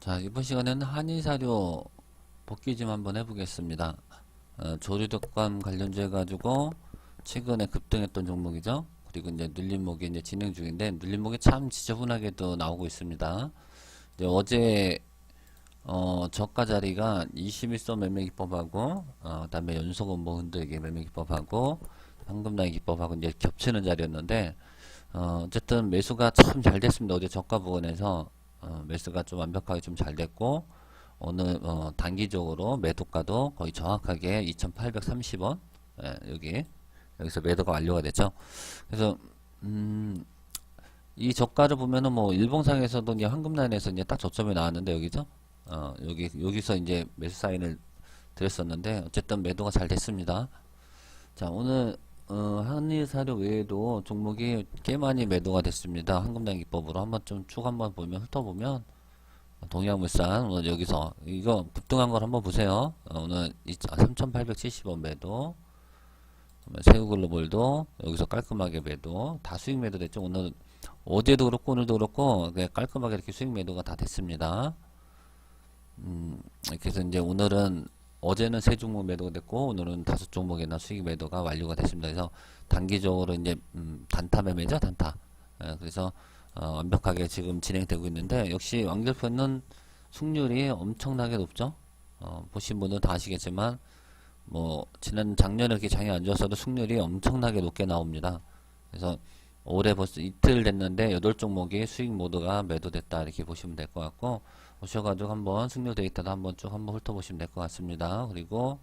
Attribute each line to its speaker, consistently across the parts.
Speaker 1: 자, 이번 시간에는 한의사료 복귀 좀 한번 해보겠습니다. 어, 조류독감 관련주 해 가지고 최근에 급등했던 종목이죠. 그리고 이제 눌림목이 이제 진행 중인데 눌림목이 참 지저분하게도 나오고 있습니다. 이제 어제 어, 저가 자리가 21선 매매 기법하고 어, 그다음에 연속 원봉 흔들기 매매 기법하고 황금라인 기법하고 이제 겹치는 자리였는데 어, 어쨌든 매수가 참 잘 됐습니다. 어제 저가 부근에서 어, 매수가 좀 완벽하게 좀 잘 됐고 오늘 어, 단기적으로 매도가도 거의 정확하게 2,830원 예, 여기 여기서 매도가 완료가 됐죠. 그래서 음, 이 저가를 보면은 뭐 일봉상에서도 이제 황금라인에서 이제 딱 저점이 나왔는데 여기죠. 어, 여기 여기서 이제 매수 사인을 드렸었는데 어쨌든 매도가 잘 됐습니다. 자 오늘 어, 한일사료 외에도 종목이 꽤 많이 매도가 됐습니다. 황금장 기법으로 한번 좀 쭉 한번 보면 훑어보면 동양물산 오늘 여기서 이거 급등한 걸 한번 보세요. 어, 오늘 3,870원 매도 그다음에 새우글로벌도 여기서 깔끔하게 매도 다 수익 매도 됐죠. 오늘 어제도 그렇고 오늘도 그렇고 깔끔하게 이렇게 수익 매도가 다 됐습니다. 음, 그래서 이제 오늘은 어제는 세 종목 매도가 됐고 오늘은 다섯 종목이나 수익 매도가 완료가 됐습니다. 그래서 단기적으로 이제 음, 단타 매매죠, 단타. 예, 그래서 어, 완벽하게 지금 진행되고 있는데 역시 왕절표는 승률이 엄청나게 높죠. 어, 보신 분들은 다 아시겠지만 뭐 지난 작년에 이렇게 장이 안 좋았어도 승률이 엄청나게 높게 나옵니다. 그래서 올해 벌써 이틀 됐는데 여덟 종목이 수익 모두가 매도됐다 이렇게 보시면 될 것 같고 오셔가지고 한번 승률 데이터도 한번 쭉 한번 훑어보시면 될 것 같습니다. 그리고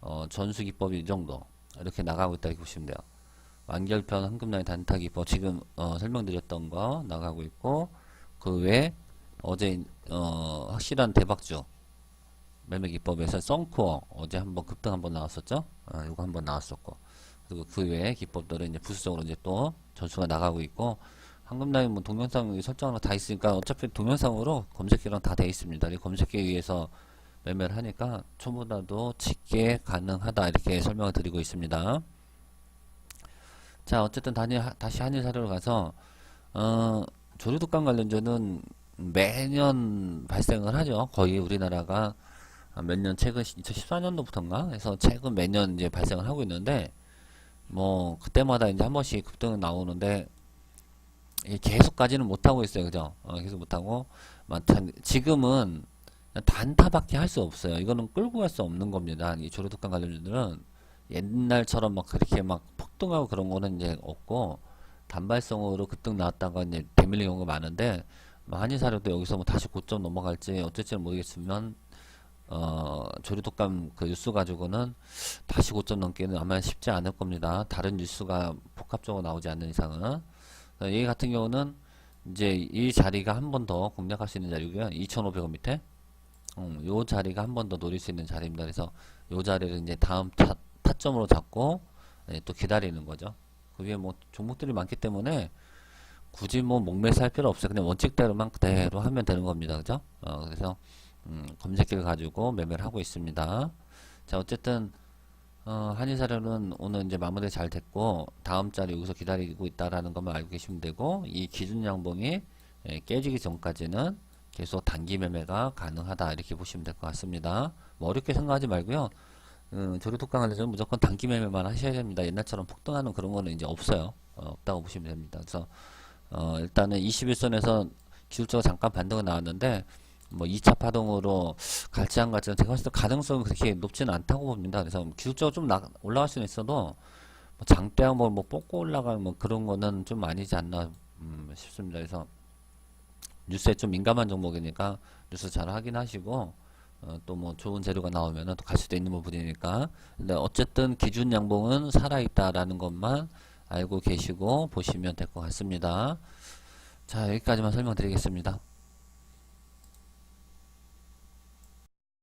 Speaker 1: 어, 전수 기법이 이 정도 이렇게 나가고 있다 이렇게 보시면 돼요. 완결편 황금라인 단타 기법 지금 어, 설명드렸던 거 나가고 있고 그 외에 어제 어, 확실한 대박주 매매 기법에서 썬코어 어제 한번 급등 한번 나왔었죠. 아, 이거 한번 나왔었고 그리고 그 외에 기법들은 이제 부수적으로 이제 또 전수가 나가고 있고 황금라인 뭐 동영상 거다 있으니까 어차피 동영상으로 검색기랑 다 돼 있습니다. 이 검색기에 의해서 매매를 하니까 초보다도 쉽게 가능하다 이렇게 설명을 드리고 있습니다. 자 어쨌든 다시, 다시 한일 사료로 가서 어, 조류독감 관련주는 매년 발생을 하죠. 거의 우리나라가 몇 년 최근 2014년도부터인가 해서 최근 매년 이제 발생을 하고 있는데 뭐 그때마다 이제 한 번씩 급등은 나오는데 계속 가지는 못하고 있어요. 그죠? 어, 계속 못하고 지금은 단타밖에 할 수 없어요. 이거는 끌고 갈 수 없는 겁니다. 이 조류독감 관련주들은 옛날처럼 막 그렇게 막 폭등하고 그런 거는 이제 없고 단발성으로 급등 나왔다가 이제 대밀린 경우가 많은데 뭐 한의사료도 여기서 뭐 다시 고점 넘어갈지 어쩔지는 모르겠지만 어 조류독감 그 뉴스 가지고는 다시 고점 넘기는 아마 쉽지 않을 겁니다. 다른 뉴스가 복합적으로 나오지 않는 이상은 어, 얘 같은 경우는 이제 이 자리가 한 번 더 공략할 수 있는 자리고요. 2,500원 밑에 음, 요 자리가 한 번 더 노릴 수 있는 자리입니다. 그래서 요 자리를 이제 다음 타, 타점으로 잡고 예, 또 기다리는 거죠. 그 위에 뭐 종목들이 많기 때문에 굳이 뭐 목매서 할 필요 없어요. 그냥 원칙대로만 그대로 하면 되는 겁니다. 그죠? 어, 그래서 음, 검색기를 가지고 매매를 하고 있습니다. 자, 어쨌든 어, 한의사료는 오늘 이제 마무리 잘 됐고 다음 자리 여기서 기다리고 있다라는 것만 알고 계시면 되고 이 기준 양봉이 예, 깨지기 전까지는 계속 단기 매매가 가능하다 이렇게 보시면 될 것 같습니다. 뭐 어렵게 생각하지 말고요. 음, 관련해서는 무조건 단기 매매만 하셔야 됩니다. 옛날처럼 폭등하는 그런 거는 이제 없어요. 어, 없다고 보시면 됩니다. 그래서 어, 일단은 21선에서 기술적으로 잠깐 반등은 나왔는데 뭐 2차 파동으로 갈지 안 갈지는 제가 봤을 때 가능성은 그렇게 높지는 않다고 봅니다. 그래서 기술적으로 좀 나, 올라갈 수는 있어도 뭐 장대 한번 뭐 뽑고 올라가는 뭐 그런 거는 좀 아니지 않나 음, 싶습니다. 그래서 뉴스에 좀 민감한 종목이니까 뉴스 잘 확인하시고 어, 또뭐 좋은 재료가 나오면은 또갈 수도 있는 부분이니까 근데 어쨌든 기준 양봉은 살아있다라는 것만 알고 계시고 보시면 될 것 같습니다. 자 여기까지만 설명드리겠습니다.